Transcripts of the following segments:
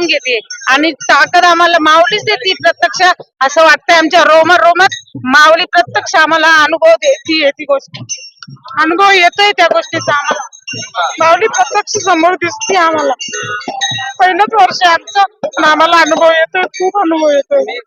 करून घेते. आणि ताकद आम्हाला माऊलीच देते प्रत्यक्ष. असं वाटतंय आमच्या रोमर रोमात माऊली प्रत्यक्ष आम्हाला अनुभव देते ती गोष्ट. अनुभव येतोय त्या गोष्टीचा आम्हाला. माऊली प्रत्यक्ष समोर दिसते आम्हाला. पहिलंच वर्ष आमचं आम्हाला अनुभव येतोय खूप अनुभव येतोय.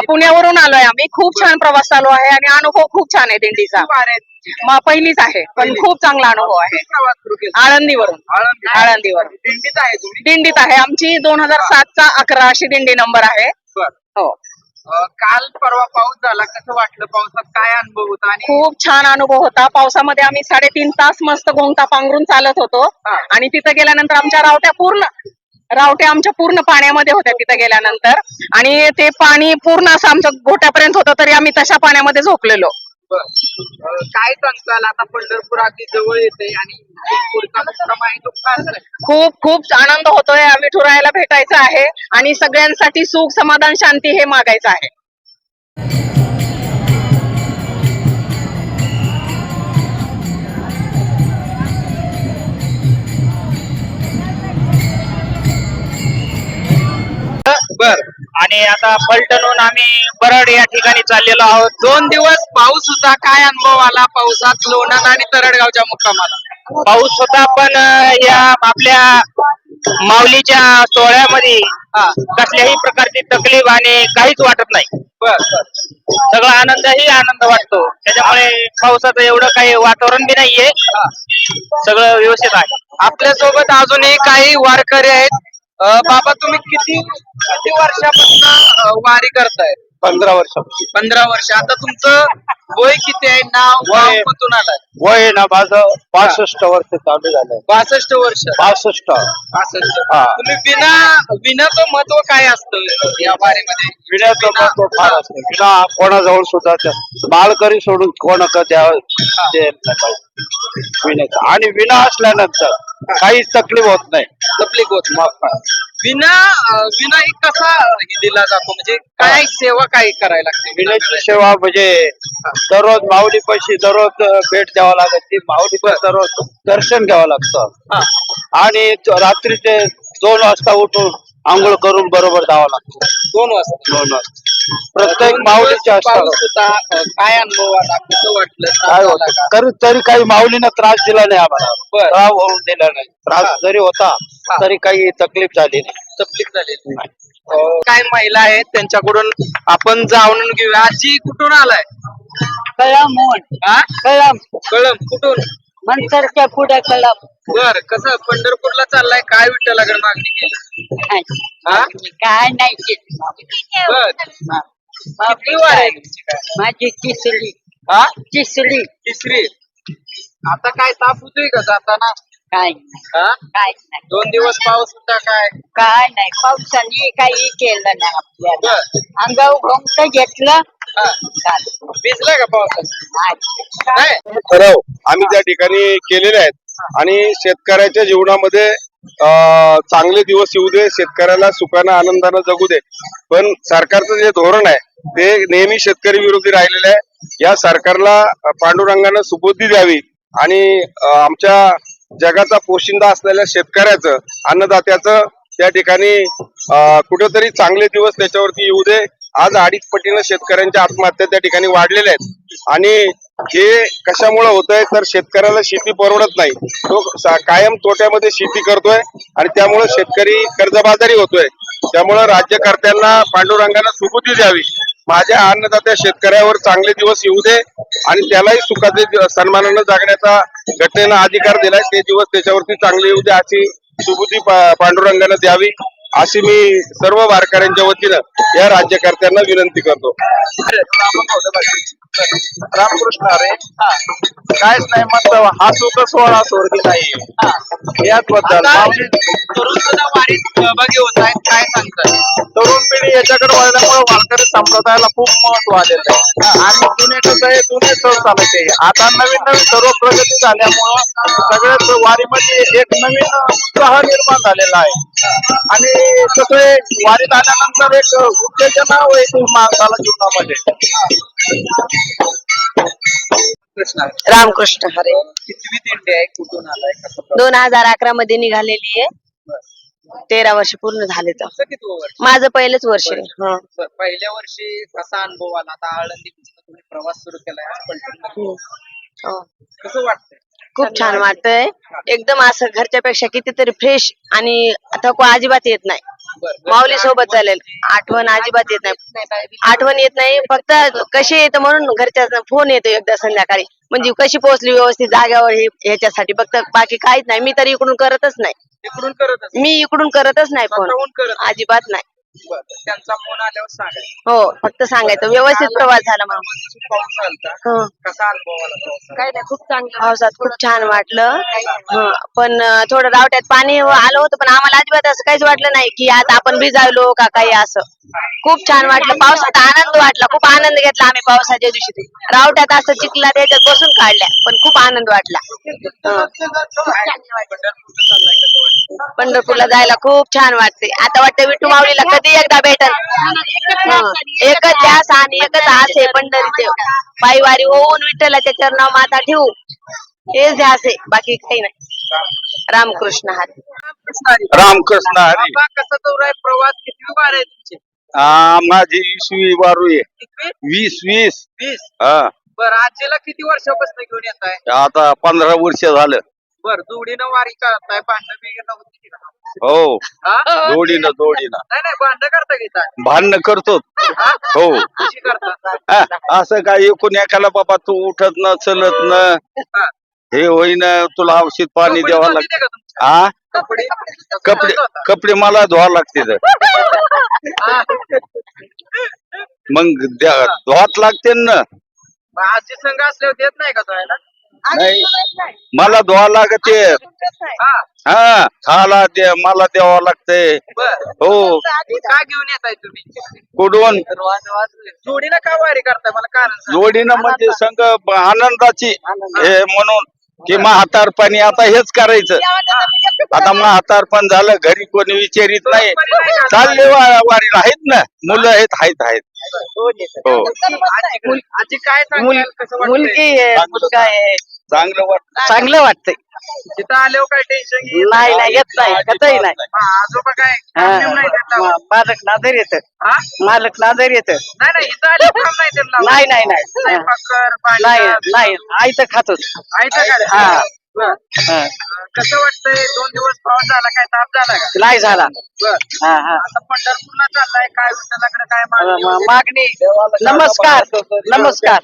पुण्यावरून आलोय आम्ही. खूप छान प्रवास चालू आहे आणि अनुभव खूप छान आहे दिंडीचा. म- पहिलीच आहे पण खूप चांगला अनुभव आहे. आळंदीवरून. आळंदी. आळंदीवरून. दिंडीत आहे तुम्ही? दिंडीत आहे. आमची दोन हजार सातचा अकरा अशी दिंडी नंबर आहे. हो. काल परवा पाऊस झाला. कसं वाटलं पावसात? काय अनुभव होता? खूप छान अनुभव होता. पावसामध्ये आम्ही साडेतीन तास मस्त गोंगटा पांघरून चालत होतो. आणि तिथं गेल्यानंतर आमच्या रावट्या पूर्ण रावट्या आमच्या पूर्ण पाण्यामध्ये होत्या तिथं गेल्यानंतर. आणि ते पाणी पूर्ण असं आमच्या घोट्यापर्यंत होतं तरी आम्ही तशा पाण्यामध्ये झोपलेलो. काय सांगताल? आता पंढरपूर अगदी जवळ येते आणि? खूप खूप आनंद होतोय. आम्ही ठुरायला भेटायचं आहे आणि सगळ्यांसाठी सुख समाधान शांती हे मागायचं आहे. आणि आता पलटणून आम्ही बरड या ठिकाणी चाललेलो आहोत. दोन दिवस पाऊस होता. काय अनुभव आला पावसात? लोणंद आणि तरडगावच्या मुक्कामाला. पाऊस होता पण या आपल्या माऊलीच्या सोहळ्यामध्ये हा कसल्याही प्रकारची तकलीफ आणि काहीच वाटत नाही. बर सगळा आनंदही आनंद वाटतो. त्याच्यामुळे पावसाचं एवढं काही वातावरण बी नाहीये. सगळं व्यवस्थित आहे. आपल्यासोबत अजूनही काही वारकरी आहेत. बाबा तुम्ही किती किती वर्षापासून वारी करताय? पंधरा वर्षापासून. पंधरा वर्ष. आता तुमचं वय किती आहे? नाव वय- गाव कुठून आलाय? वय आहे ना माझं पासष्ट वर्ष चालू झालंय. बासष्ट वर्ष. पासष्ट बासष्ट. हा. तुम्ही विना विनाचं महत्त्व काय असतं या वारीमध्ये? विण्याचं महत्त्व फार असतं. विना कोणाजवळ सुद्धा त्या- माळकरी सोडून कोणाक द्यावं ते नाही. विण्याचं आणि विना असल्यानंतर काहीच तकलीफ होत नाही. तकलीफ होत विना विना एक कसा हे दिला जातो? म्हणजे काय सेवा काय करायला लागते? विण्याची सेवा म्हणजे दररोज माऊली पैसे दररोज भेट द्यावा लागत. ती माऊली पण दररोज दर्शन घ्यावं लागतं. आणि रात्रीचे दोन वाजता उठून आंघोळ करून बरोबर जावं लागतं. दोन वाजता. दोन वाजता. प्रत्येक माऊलीचे पाऊस असतात होता अं, काय अनुभव आला कसं वाटलं काय त्रास होत? झाला का? तरी तरी काही माऊलीनं त्रास दिला नाही आम्हाला. बरं. त्रास होऊन दिला नाही. त्रास जरी होता हा. तरी काही तकलीफ झाली नाही. तकलीफ झाली अं, काय महिला आहेत त्यांच्याकडून आपण जाणून घेऊया. आजी कुठून आलाय? कळम हा कळम. कळम कुठून? मंतरच्या पुढे कळम. बर कसं पंढरपूरला चाललाय? काय विठ्ठलाकडे मागणी केली? हा? काय नाही. बर किती वार. आहे तुमची काय माझी तिसरी. हा? तिसरी. तिसरी. आता काय ताप होतोय का जाताना? काय नाही. हा काय नाही. दोन दिवस पाऊस होता काय? काय नाही. पावसाने काही केलं नाही आपल्याला. बर. अंगावर घोंगट घेतलं. हा. चालेल. का पावसात? काय काय ठराव आम्ही त्या ठिकाणी केलेले आहेत आणि शेतकऱ्याच्या जीवनामध्ये चांगले दिवस येऊ दे शेतकऱ्याला सुखानं आनंदानं जगू दे. पण सरकारचं जे धोरण आहे ते नेहमी शेतकरी विरोधी राहिलेलं आहे. या सरकारला पांडुरंगानं सुबुद्धी द्यावी आणि आमच्या जगाचा पोशिंदा असलेल्या शेतकऱ्याचं अन्नदात्याचं त्या ठिकाणी कुठेतरी चांगले दिवस त्याच्यावरती येऊ दे. आज अडीच पटीनं शेतकऱ्यांच्या आत्महत्या त्या ठिकाणी वाढलेल्या आहेत. आणि हे कशामुळे होत आहे तर शेतकऱ्याला शेती परवडत नाही. तो कायम तोट्यामध्ये शेती करतोय आणि त्यामुळे शेतकरी कर्जबाजारी होतोय. त्यामुळं राज्यकर्त्यांना पांडुरंगाला सुबुद्धी द्यावी. माझ्या अन्नदात्या शेतकऱ्यावर चांगले दिवस येऊ दे आणि त्यालाही सुखाचे सन्मानानं जगण्याचा घटनेनं अधिकार दिलाय. ते दिवस त्याच्यावरती चांगले येऊ दे अशी सुबुद्धी पा- पांडुरंगानं द्यावी. अशी मी सर्व वारकऱ्यांच्या वतीनं या राज्यकर्त्यांना विनंती करतो. रामकृष्ण अरे काहीच नाही मस्त हा सुख सोहळा सोडगी नाही याच बद्दल तरुण सुद्धा वारीत सहभागी होत आहेत काय सांगतात तरुण पिढी याच्याकडे वळल्यामुळे वारकरी संप्रदायाला खूप महत्त्व आलेलं आहे. आणि जुन्याचं कसं आहे जुने सण चालायचे. आता नवीन नवीन सर्व प्रगती झाल्यामुळं सगळ्याच वारीमध्ये एक नवीन उत्साह निर्माण झालेला आहे. आणि कसं आहे वारीत आल्यानंतर एक उत्तेजना येते माणसाला जीवनामध्ये. कृष्णा रामकृष्ण हरे. दिंडी आहे? कुठून आलाय? दोन हजार अकरा मध्ये निघालेली आहे. तेरा वर्ष पूर्ण झाले तर. माझं पहिलेच वर्ष आहे. हं. पहिल्या वर्षी कसा अनुभव आला? आता आळंदी तुम्ही प्रवास सुरू केलाय आज पंढरपूर. हो. कसं वाटतंय? खूप छान वाटतंय? एकदम असं घरच्यापेक्षा कितीतरी फ्रेश आणि थकवा अजिबात येत नाही. बरं, माऊली सोबत चालेल. आठवण अजिबात येत नाही. आठवण येत नाही फक्त कशी येतं म्हणून घरच्या फोन येतो एकदा संध्याकाळी. म्हणजे कशी पोहोचली व्यवस्थित जाग्यावर हे ह्याच्यासाठी. फक्त बाकी काहीच नाही. मी तरी इकडून करतच नाही. मी इकडून करतच नाही फोन. स्वतःहून करत अजिबात नाही. बरं, त्यांचा फोन आल्यावर सांगायचं. हो फक्त सांगायचं. व्यवस्थित प्रवास झाला म्हणून. पाऊस आलता हं. कसा अनुभव आला पावसाचा? नाही खूप चांगलं पावसात खूप छान वाटलं. हं. पण अं, थोडं रावट्यात पाणी आलं होतं पण आम्हाला अजिबात असं काहीच वाटलं नाही की आता आपण भिजायलो का काही असं. खूप छान वाटलं. पावसात आनंद वाटला. खूप आनंद घेतला आम्ही पावसाच्या दिवशी. रावट्यात असं चिखला त्याच्यात बसून काढल्या पण खूप आनंद वाटला. हं. पंढरपूरला जायला खूप छान वाटते. आता वाटतं विठू माऊलीला कधी एकदा भेटल? हं. एकच ध्यास आणि एकच आस आहे पंढरीचे. पायवारी होऊन विठ्ठलाच्या चरणावर माता ठेवू हेच ध्यास आहे बाकी काही नाही. रामकृष्ण हरी. कृष्ण हरी. रामकृष्ण हरी. बाबा कसा दौरा आहे? प्रवास किती वार आहे तुमचे? आ, माझी वीसवी वारू आहे. कितवी वीस वीस. वीस? हा. बरं आजीला किती वर्षापासून घेऊन येत आहे आता पंधरा वर्ष झालं. बर जोडीनं वारी करताय भांडण बिघडणं होती का? हो हा? जोडीनं जोडीनं. नाही नाही भांडण करता घेता भांडण करतो. हो? कशी करता? हा, असं काय एकूण एकाला बाबा तू उठत न चलत न. हा. हे होईन तुला औषध पाणी कपडे द्यावं लागत का तुमचे? हा कपडे? कपडे कपडे मला धुवा लागते हा. मग द्या- धुवाच लागते ना. आजी संघ असल्यावर देत नाही का धुवायला? नाही मला धुवा लागते. हा. हा खाला दे मला द्यावं लागते. हो. का घेऊन येताय तुम्ही? कुठून? जोडीनं का वारी करताय? मला कारण सांगा. जोडीनं म्हणजे संघ आनंदाची हे म्हणून की म्हातारपणी आता हेच करायचं. आता म्हातारपण झालं घरी कोणी विचारित नाही. चालले वा- वारीला. आहेत ना? मुलं आहेत आहेत आहेत. हो. आजी आजी काय सांगाल? कसं वाटतंय? मुलगी आहे मुलगा आहे. चांगलं वाटत चांगलं वाटतंय. तिथं आल्यावर काय टेन्शन नाही नाही येत नाही कथंही नाही. आजोबा काय? problem नाही देत लावत. मालक नादर येत. हा? मालक नादर येत. नाही नाही इथं आल्यावर काम नाही देत लावत. नाही नाही. नाही स्वयंपाक कर, भांडी नाही खातोच. आयतं काय? हा. बरं. हा. कसं वाटतंय? दोन दिवस पाऊस झाला काय ताप झाला का? नाही झाला. बर. हा हा. आता पंढरपूरला चाललाय काय विठ्ठलाकडे काय मागणी म- मागणी. नमस्कार. नमस्कार.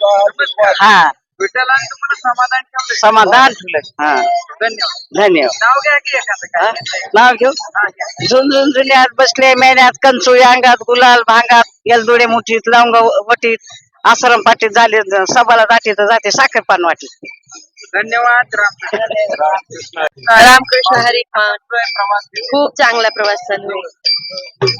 हा. विठ्ठलाने तुम्हाला समाधान ठेवलंय समाधान ठेवलं. हा. धन्यवाद. धन्यवाद. नाव घ्या की एखादं हा? काय नाव घेऊ? हा, घ्या. जुन्यात बसले मेन्यात कंचुळी अंगात गुलाल भांगात गेलदुडे मुठीत लवंग वटीत आश्रम पाटीत झाले सभाला जाते तर जाते साखर पान वाटीत. धन्यवाद. रामकृष्ण रामकृष्ण हरी प्रवास खूप चांगला प्रवास चालू आहे.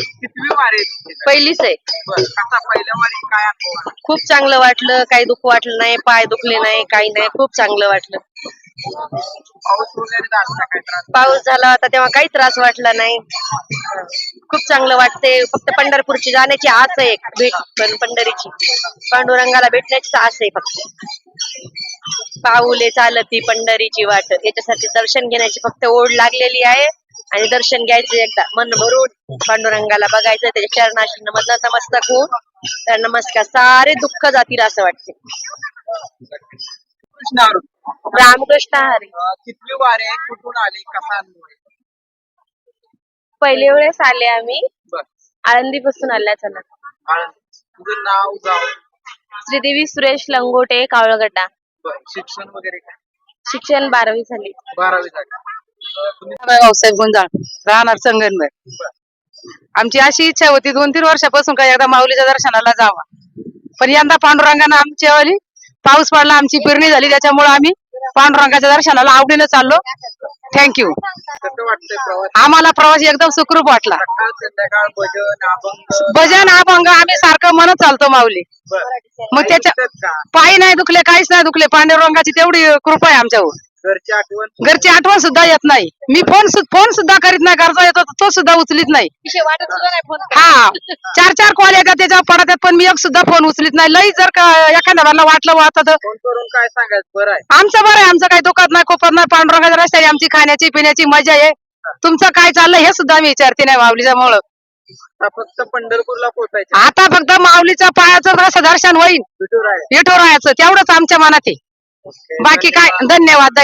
कितवी वारी आहे तुमची? पहिलीच आहे. बरं. पहिल्या वारी? काय अनुभव आला? खूप चांगलं वाटलं. काही दुःख वाटलं नाही पाय दुखले नाही काही नाही. खूप चांगलं वाटलं. पाऊस वगैरे झाला काय त्रास पाऊस झाला होता तेव्हा काही त्रास वाटला नाही. खूप चांगलं वाटते. फक्त पंढरपूरची जाण्याची आस आहे एक भेट पण पंढरीची. पांडुरंगाला भेटण्याची आस आहे फक्त. पाऊले चालती पंढरीची वाट. याच्यासाठी दर्शन घेण्याची फक्त ओढ लागलेली आहे. आणि दर्शन घ्यायचं एकदा. मन भरून पांडुरंगाला बघायचं. त्याच्या चरणाशी नमस्कार नमस्तक होऊन तर नमस्कार सारे दुःख जातील असं वाटते. रामकृष्ण हरी अं, कितवी वारी आहे? कुठून आली? कसा अनुभव आहे? पहिले वेळेस आले आम्ही. बरं. आळंदी पासून आल्या चला आनंद. तुझं नाव गाव? श्रीदेवी सुरेश लंगोटे कावळगड्डा. बरं. शिक्षण वगैरे काय? शिक्षण बारावी झाली. बारावी तुम्ही भाऊसाहेब गुंजाळ. राहणार संगनवर आमची अशी इच्छा होती दोन तीन वर्षापासून काही एकदा माऊलीच्या दर्शनाला जावा. पण यंदा पांडुरंगानं आमच्या वाली पाऊस पडला आमची पेरणी झाली त्याच्यामुळे आम्ही पांडुरंगाच्या दर्शनाला आवडीनं चाललो. थँक्यू कसं वाटतंय प्रवास आम्हाला प्रवास एकदम सुखरूप वाटला. सकाळ संध्याकाळ भजन अभंग भजन अभंग आम्ही सारखं म्हणत चालतो माऊली. मग त्याच्या दुखतात का? पायी नाही दुखले काहीच नाही दुखले पांडुरंगाची तेवढी कृपा आहे आमच्यावर. घरची आठवण घरची आठवण सुद्धा येत नाही. मी फोन फोन सुद्धा करीत नाही घरचा येतो तो सुद्धा उचलीत नाही. हा चार चार कॉल येतात त्याच्यावर पडतात पण मी एक सुद्धा फोन उचलीत नाही. लई जर का एखाद्या वेळेला वाटलं वाटत तर फोन करून काय सांगायचं? बरं आहे. आमचं बरं आहे आमचं काही दुखत नाही कोपत नाही. पांडुरंगाच्या रस्त्याने आमची खाण्याची पिण्याची मजा आहे. तुमचं काय चाललंय हे सुद्धा मी विचारते नाही माऊलीच्या मुळे. आता फक्त पंढरपूरला पोहोचायचं आता फक्त माऊलीच्या पायाचं रस दर्शन होईल. विठुराय. विठोरायाचं तेवढंच आमच्या मनात आहे. बाकी काय? धन्यवाद.